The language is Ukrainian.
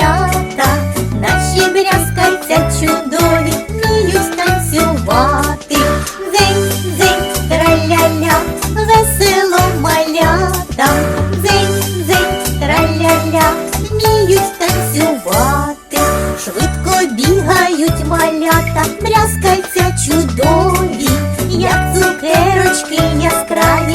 На наші брязкальця чудові, ну, вміють танцювати. Дзень, дзень, траля-ля, весело малята, дзень, дзень, траля-ля, вміють танцювати, швидко бігають малята, брязкальця чудові, як цукерочки яскраві.